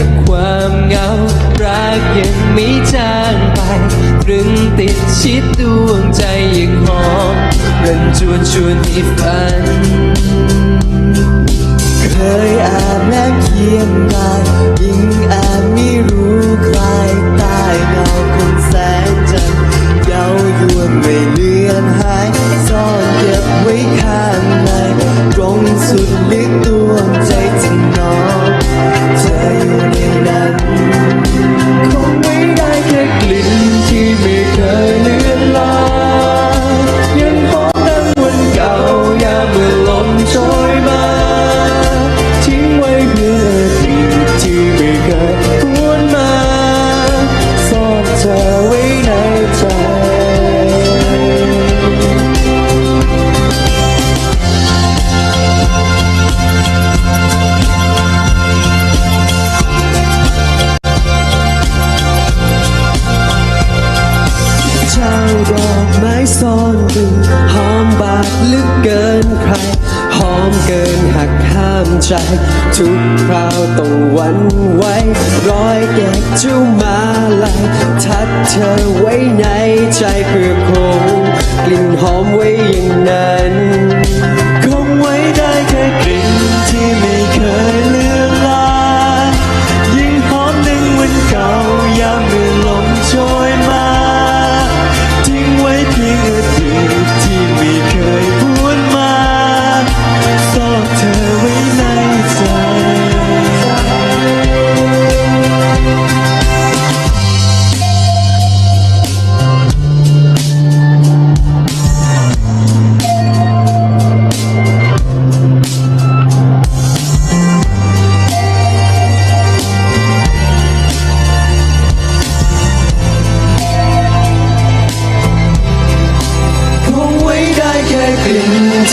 กับความเหงา รักยังไม่จางไปตรึงติดชิดดวงใจยังหอมรันจวนชวนให้ฝัน เคยอาบน้ำเคียง ซ่อนดึงหอมบาดลึกเกินใคร หอมเกินหักห้ามใจ ทุกคราวต้องวันไว้รอยแกะจ้ามาลายทัดเธอไว้ใน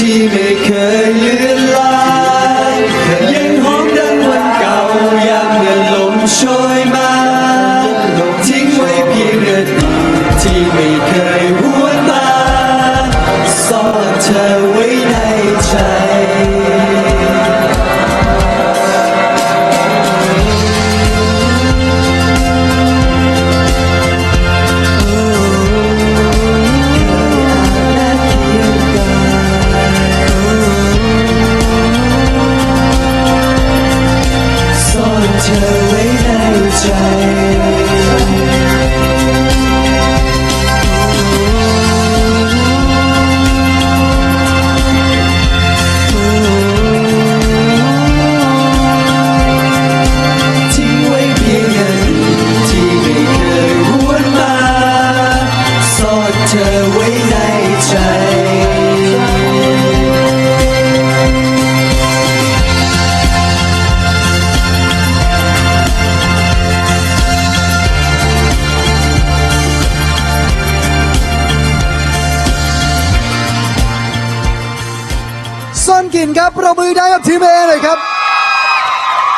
ที่ไม่เคยเลือนลายยังหอมดังวันเก่ายามเมื่อลมโชยมาทิ้งไว้เพียงอดีตที่ไม่เคยหวนมาซ่อนเธอไว้ในใจ กินครับประมือได้กับทีมเอเลยครับ